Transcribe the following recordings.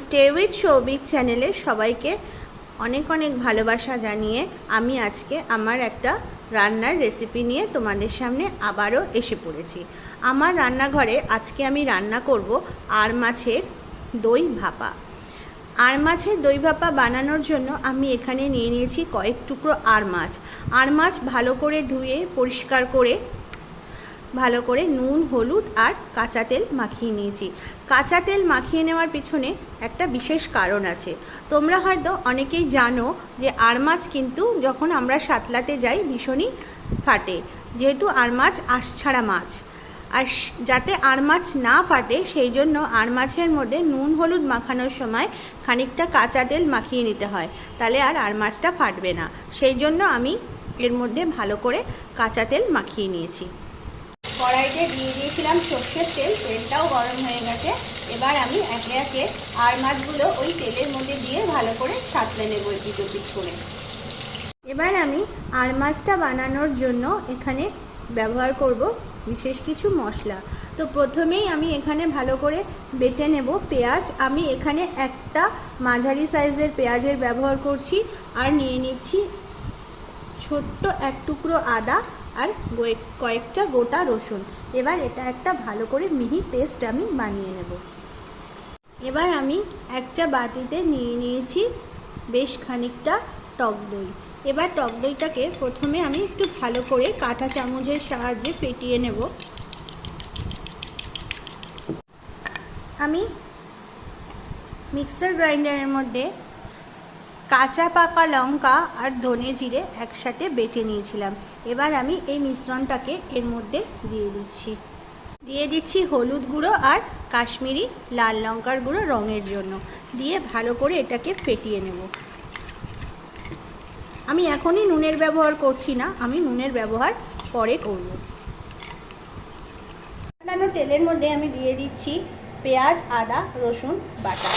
Stay with Souvik চ্যানেলে সবাইকে অনেক অনেক ভালোবাসা জানিয়ে আমি আজকে আমার একটা রান্নার রেসিপি নিয়ে তোমাদের সামনে আবারও এসে পড়েছি। আমার রান্নাঘরে আজকে আমি রান্না করব আর মাছের দই ভাপা। আর মাছের দই ভাপা বানানোর জন্য আমি এখানে নিয়ে নিয়েছি কয়েক টুকরো আর মাছ। আর মাছ ভালো করে ধুয়ে পরিষ্কার করে ভালো করে নুন, হলুদ আর কাঁচা তেল মাখিয়ে নিয়েছি। কাঁচা তেল মাখিয়ে নেওয়ার পিছনে একটা বিশেষ কারণ আছে। তোমরা হয়তো অনেকেই জানো যে আর মাছ কিন্তু যখন আমরা সাতলাতে যাই ভীষণই ফাটে। যেহেতু আর মাছ আশছাড়া মাছ। আর যাতে আর মাছ না ফাটে, সেই জন্য আর মাছের মধ্যে নুন, হলুদ মাখানোর সময় খানিকটা কাঁচা তেল মাখিয়ে নিতে হয়। তাহলে আর আর মাছটা ফাটবে না। সেই জন্য আমি এর মধ্যে ভালো করে কাঁচা তেল মাখিয়ে নিয়েছি। কড়াইতে দিয়ে দিয়েছিলাম সর্ষের তেল, তেলটাও গরম হয়ে গেছে। এবার আমি একে একে আর মাছগুলো ওই তেলের মধ্যে দিয়ে ভালো করে সাঁতলে নেব এপিট ওপিট করে। এবার আমি আর মাছটা বানানোর জন্য এখানে ব্যবহার করব বিশেষ কিছু মশলা। তো প্রথমেই আমি এখানে ভালো করে বেটে নেব পেঁয়াজ। আমি এখানে একটা মাঝারি সাইজের পেঁয়াজের ব্যবহার করছি। আর নিয়ে নিচ্ছি ছোট্ট এক টুকরো আদা। আর কয়েকটা গোটা রসুন। এবার এটা একটা ভালো করে মিহি পেস্ট আমি বানিয়ে নেব। এবার আমি একটা বাটিতে নিয়ে নিয়েছি বেশ খানিকটা টক দই। এবার টক দইটাকে প্রথমে আমি একটু ভালো করে কাঁটা চামচের সাহায্যে ফেটিয়ে নেব। আমি মিক্সার গ্রাইন্ডারের মধ্যে কাঁচা, পাকা লঙ্কা আর ধনে জিরে একসাথে বেটে নিয়েছিলাম। এবার আমি এই মিশ্রণটাকে এর মধ্যে দিয়ে দিচ্ছি। দিয়ে দিচ্ছি হলুদ গুঁড়ো আর কাশ্মীরি লাল লঙ্কার গুঁড়ো রঙের জন্য। দিয়ে ভালো করে এটাকে ফেটিয়ে নেব। আমি এখনই নুনের ব্যবহার করছি না, আমি নুনের ব্যবহার পরে করব। বানানো তেলের মধ্যে আমি দিয়ে দিচ্ছি পেঁয়াজ, আদা, রসুন, বাটা।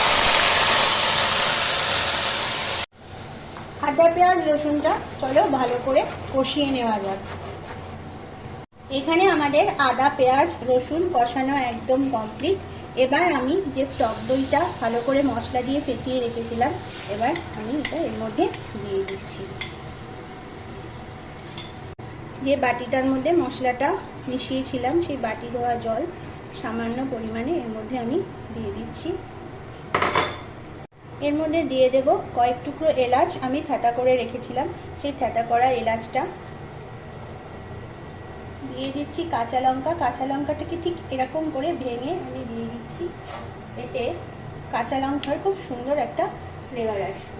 আদা, পেঁয়াজ, রসুনটা চলো ভালো করে কষিয়ে নেওয়া যাক। এখানে আমাদের আদা, পেঁয়াজ, রসুন কষানো একদম কমপ্লিট এবার আমি যে টক দইটা ভালো করে মশলা দিয়ে ফেটিয়ে রেখেছিলাম, এবার আমি এটা এর মধ্যে দিয়ে দিচ্ছি। যে বাটিটার মধ্যে মশলাটা মিশিয়েছিলাম, সেই বাটি ধোয়া জল সামান্য পরিমাণে এর মধ্যে আমি দিয়ে দিচ্ছি। এর মধ্যে দিয়ে দেব কয়েক টুকরো এলাচ। আমি থেতা করে রেখেছিলাম সেই থেতা করা এলাচটা। দিয়ে দিচ্ছি কাঁচা লঙ্কা। কাঁচা লঙ্কাটাকে ঠিক এরকম করে ভেঙে আমি দিয়ে দিচ্ছি। এতে কাঁচা লঙ্কার খুব সুন্দর একটা ফ্লেভার আসবে।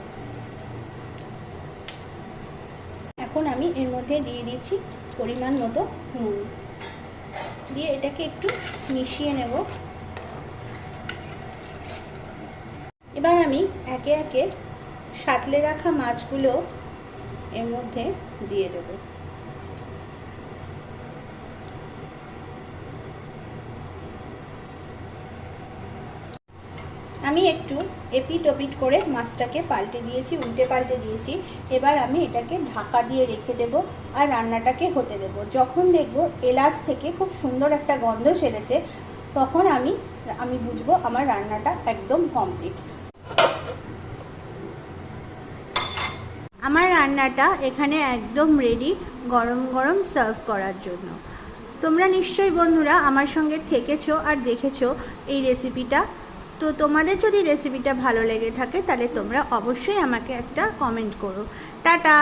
এখন আমি এর মধ্যে দিয়ে দিচ্ছি পরিমাণ মতো নুন। দিয়ে এটাকে একটু মিশিয়ে নেব। এবার আমি একে একে সাতলে রাখা মাছগুলো এর মধ্যে দিয়ে দেব। আমি একটু এপিট ওপিট করে মাছটাকে পাল্টে দিয়েছি, উল্টে পাল্টে দিয়েছি। এবার আমি এটাকে ঢাকা দিয়ে রেখে দেব আর রান্নাটাকে হতে দেব। যখন দেখব এলাচ থেকে খুব সুন্দর একটা গন্ধ সেরেছে, তখন আমি আমি বুঝব আমার রান্নাটা একদম কমপ্লিট আমার রান্নাটা এখানে একদম রেডি গরম গরম সার্ভ করার জন্য। তোমরা নিশ্চয়ই বন্ধুরা আমার সঙ্গে থেকেছো আর দেখেছ এই রেসিপিটা তো তোমাদের যদি রেসিপিটা ভালো লেগে থাকে তাহলে তোমরা অবশ্যই আমাকে একটা কমেন্ট করো। টাটা!